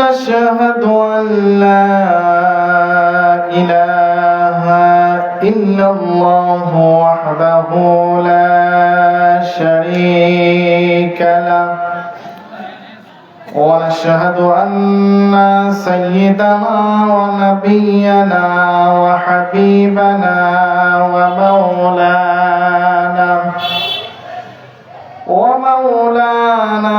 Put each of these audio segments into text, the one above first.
نشهد أن لا إله إلا الله وحده لا شريك له. ونشهد أن سيدنا ونبينا وحبيبنا ومولانا ومولانا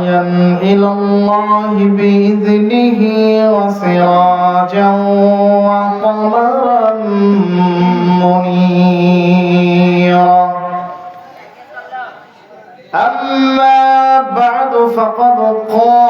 وداعيا إلى الله بإذنه وسراجا وقمرا منيرا أما بعد فقد قال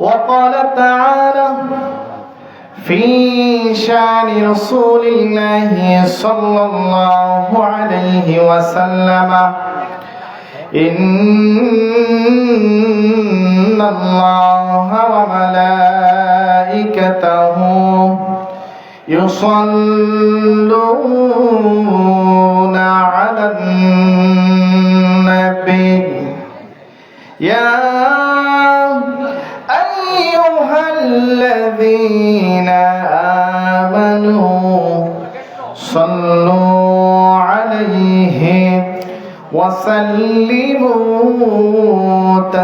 وقال تعالى في شان رسول الله صلى الله عليه وسلم إن الله وملائكته يصلون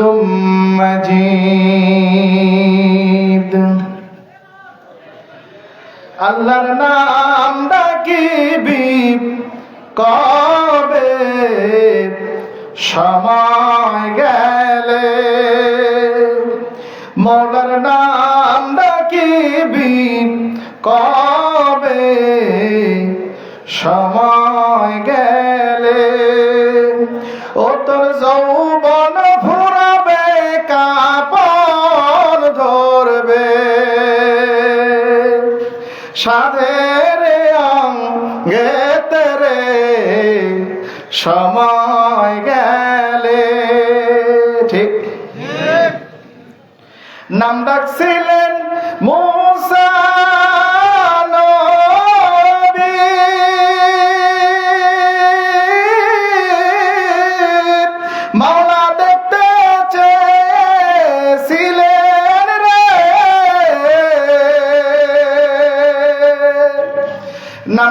মজিদ। আল্লাহর নাম ডাকিবি কবে? সময় গেলে। মোলার নাম ডাকিবি কবে? সাধের অঙ্গে রে সময় গেলে। ঠিক। নাম ডাকছিলেন মুসা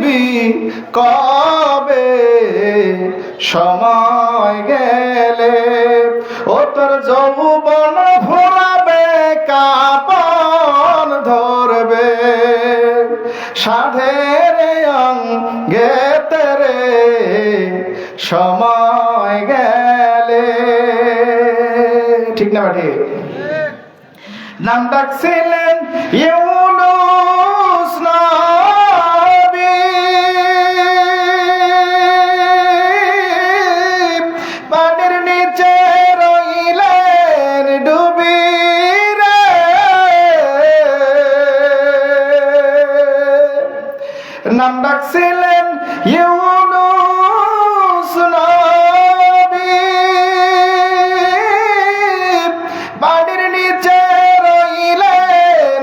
ডাকিবি কবে সময় গেলে? ও তোর যৌবন ভোলাবে কাপন ধরবে। সাধের অঙ্গে তেরে সময় গেলে। ঠিক না বা ঠিক? নাম ডাকছিলেন ইউনুস। ইউনুস পানির নিচে রইলেন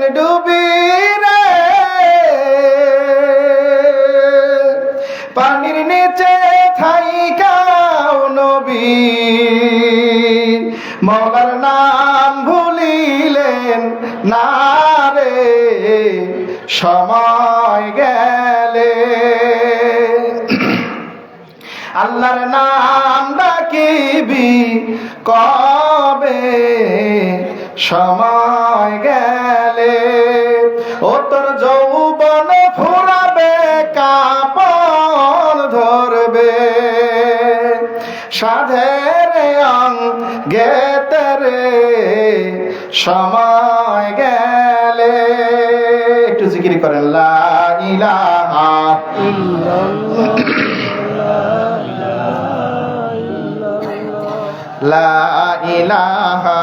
পানির নিচে থাইকাও নাম ভুলিলেন না রে। সময় গেলে আল্লাহর নাম ডাকিবি কবে? সময় গেলে ও তোর যৌবন ফুরাবে কাপন ধরবে। সাধের অঙ্গে তেরে সময় গেলে। একটু জিকির করেন, লা ইলাহা লা ইলাহা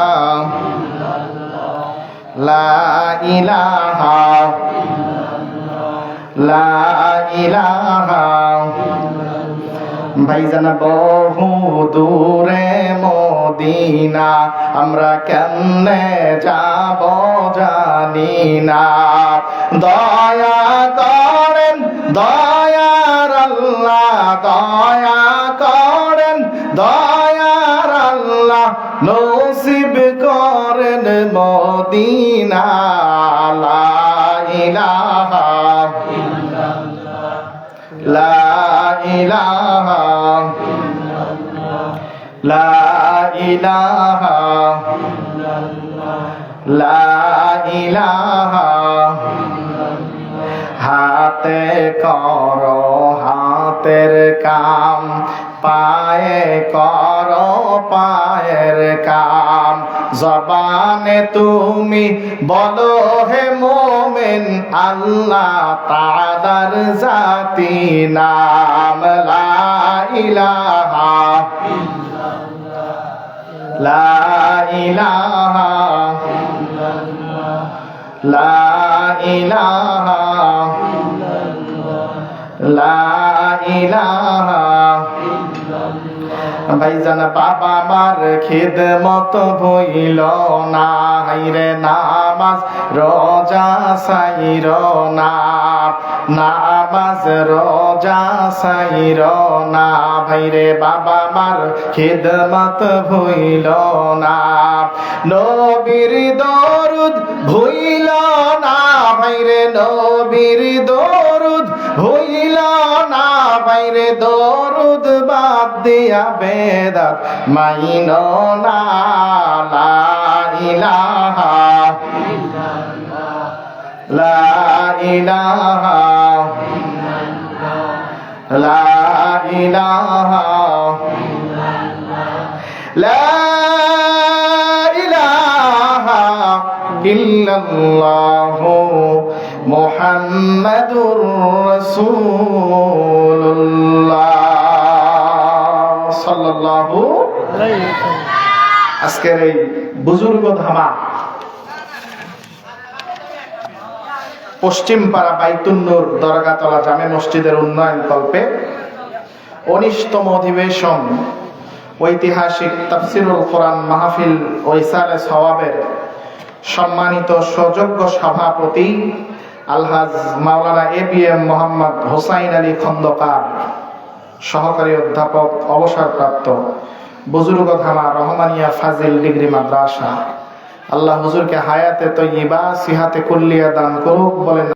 বহু দূরে মদিনা আমরা কেমনে যাব জানি না। দয়া করেন দয়ার আল্লাহ নসিব করেন মদিনা, লা ইলাহা লা ইলাহা লা ইলাহা লা ইলাহা হাতে কর হাতের কাম। পায়ে কর, পায়ের কাম। জবানে তুমি বলো, হে মোমেন, আল্লাহ তাদার জাতি নাম লা ইলাহা লা ইলাহা ভাইজান বাবা মার খিদমত ভইল না হাইরে নামাজ, রোজা সাইর না। নামাজ, রোজা সাইর না। ভাইরে বাবা মার খিদমত ভইল না। নবীর দরুদ ভইল না। ভাইরে নবীর দরুদ ভইল না ভাইরে দরুদ বাদ দিয়া বেদাত মাইন না ইলাহা লা ইলাহা লা আজকের এই বুজুর্গ ধামা পশ্চিম পাড়া বাইতুন্নুর দরগাতলা জামে মসজিদের উন্নয়ন কল্পে উনিশতম অধিবেশন, ঐতিহাসিক তাফসিরুল কোরআন মাহফিল ও ইসালে সওয়াবের সম্মানিত সুযোগ্য সভাপতি আলহাজ মাওলানা A B M Mohammad Hossain Ali Khandakar, সহকারী অধ্যাপক, অবসরপ্রাপ্ত বুজুর্গ থানা রহমানিয়া ফাজিল ডিগ্রি মাদ্রাসা। আল্লাহ হুজুরকে হায়াতে তৈবা সিহাতে কুল্লিয়া দান করুক বলেন